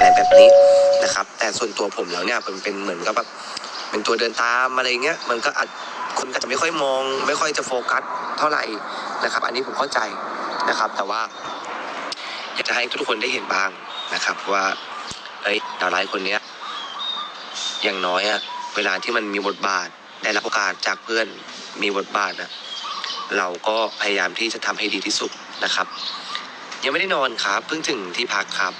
อะไรแบบนี้นะครับ แต่ส่วนตัวผมแล้วเนี่ยเป็นเป็นเหมือนกับแบบเป็นตัวเดินตามอะไรเงี้ยมันก็อาจคนก็จะไม่ค่อยมอง ไม่ค่อยจะโฟกัสเท่าไหร่นะครับ อันนี้ผมเข้าใจนะครับ แต่ว่า อยากจะให้ทุกคนได้เห็นบ้างนะครับ ว่าเอ้ยดาวไลท์คนเนี้ย อย่างน้อยอะเวลาที่มันมีบทบาทได้รับโอกาสจากเพื่อนมีบทบาทนะเราก็พยายามที่จะทำให้ดีที่สุดนะครับ ยังไม่ได้นอนครับเพิ่งถึงที่พักครับ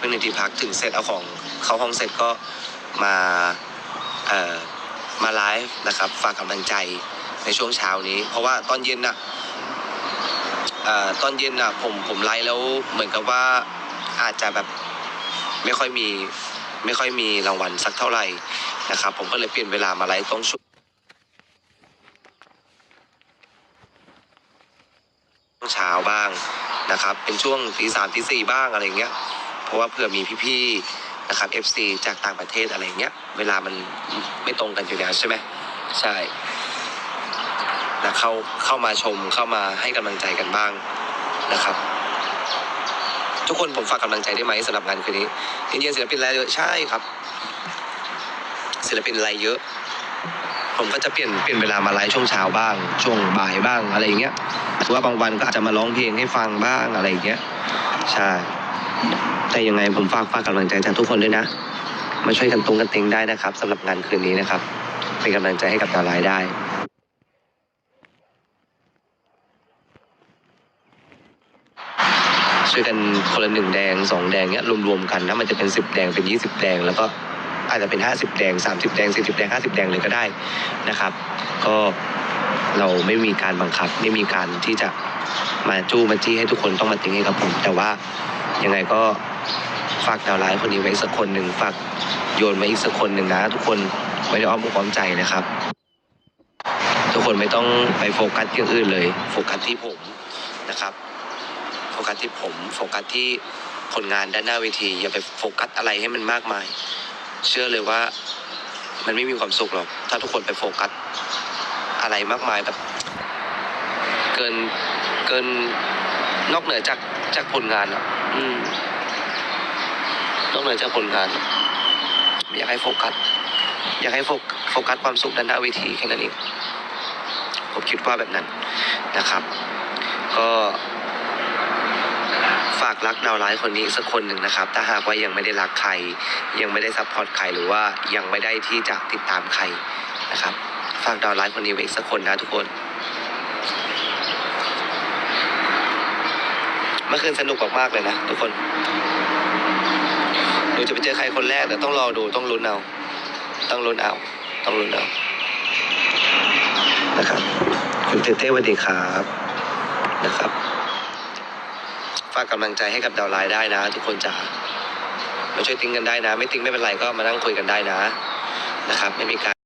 เพิ่งถึงที่พักถึงเสร็จเอาของเข้าห้องเสร็จก็มาเอ่อมาไลฟ์นะครับ ฝากกำลังใจในช่วงเช้านี้ เพราะว่าตอนเย็นน่ะเอ่อตอนเย็นน่ะผมผมไลฟ์แล้วเหมือนกับว่าอาจจะแบบไม่ค่อยมีไม่ค่อยมีรางวัลสักเท่าไหร่นะครับ ผมก็เลยเปลี่ยนเวลามาไลฟ์ตรงช่วงเช้าบ้างนะครับ เป็นช่วงตีสามตีสี่บ้างอะไรเงี้ย เพราะว่าเผื่อมีพี่ๆนะครับ FC จากต่างประเทศอะไรเงี้ย เวลามันไม่ตรงกันอยู่แล้วใช่ไหมใช่นะเข้าเข้ามาชมเข้ามาให้กำลังใจกันบ้างนะครับ ทุกคนผมฝากกำลังใจได้ไหมสำหรับงานคืนนี้จริงๆศิลปินรายเยอะใช่ครับศิลปินรายเยอะ ผมก็จะเปลี่ยนเปลี่ยนเวลามาไลฟ์ช่วงเช้าบ้าง ช่วงบ่ายบ้างอะไรอย่างเงี้ยหรือว่าบางวันก็อาจจะมาร้องเพลงให้ฟังบ้างอะไรอย่างเงี้ยใช่ แต่ยังไงผมฝากฝากกำลังใจจากทุกคนด้วยนะ มาช่วยกันตรงกันเต็งได้นะครับสำหรับงานคืนนี้นะครับ เป็นกำลังใจให้กับดาวไลน์ได้ช่วยกันคนละหนึ่งแดงสองแดงเนี้ยรวมๆกันนะมันจะเป็นสิบแดงเป็นยี่สิบแดง แล้วก็อาจจะเป็นห้าสิบแดงสามสิบแดงสี่สิบแดงห้าสิบแดงเลยก็ได้นะครับ ก็เราไม่มีการบังคับ ไม่มีการที่จะมาจู้มาจี้ให้ทุกคนต้องมาติ้งให้กับผม แต่ว่า ยังไงก็ฝากดาวไลน์คนนี้ไว้สักคนหนึ่งฝากโยนไว้อีกสักคนหนึ่งนะ ทุกคนไม่ได้อ้อมอกอ้อมใจนะครับ ทุกคนไม่ต้องไปโฟกัสที่อื่นเลย โฟกัสที่ผมนะครับ โฟกัสที่ผม โฟกัสที่ผลงานด้านหน้าเวที อย่าไปโฟกัสอะไรให้มันมากมาย เชื่อเลยว่ามันไม่มีความสุขหรอก ถ้าทุกคนไปโฟกัสอะไรมากมายแบบเกินเกินนอกเหนือจากจากผลงานอะ อืมนอกเหนือจากผลงานอยากให้โฟกัส อยากให้โฟกัสความสุขด้านหน้าเวทีแค่นั้นเองผมคิดว่าแบบนั้นนะครับ ก็ฝากรักดาวไลท์คนนี้สักคนหนึ่งนะครับ ถ้าหากว่ายังไม่ได้รักใคร ยังไม่ได้ซัพพอร์ตใครหรือว่ายังไม่ได้ที่จะติดตามใครนะครับ ฝากดาวไลท์คนนี้ไว้อีกสักคนนะทุกคน เมื่อคืนสนุกมากๆเลยนะทุกคนหนูจะไปเจอใครคนแรกแต่ต้องรอดูต้องลุ้นเอาต้องลุ้นเอาต้องลุ้นเอานะครับคุณเต้เต้สวัสดีครับนะครับ ฝากกำลังใจให้กับดาวไลน์ได้นะ ทุกคนจ๋ามาช่วยติ้งกันได้นะ ไม่ติ้งไม่เป็นไรก็มานั่งคุยกันได้นะนะครับ ไม่มีการ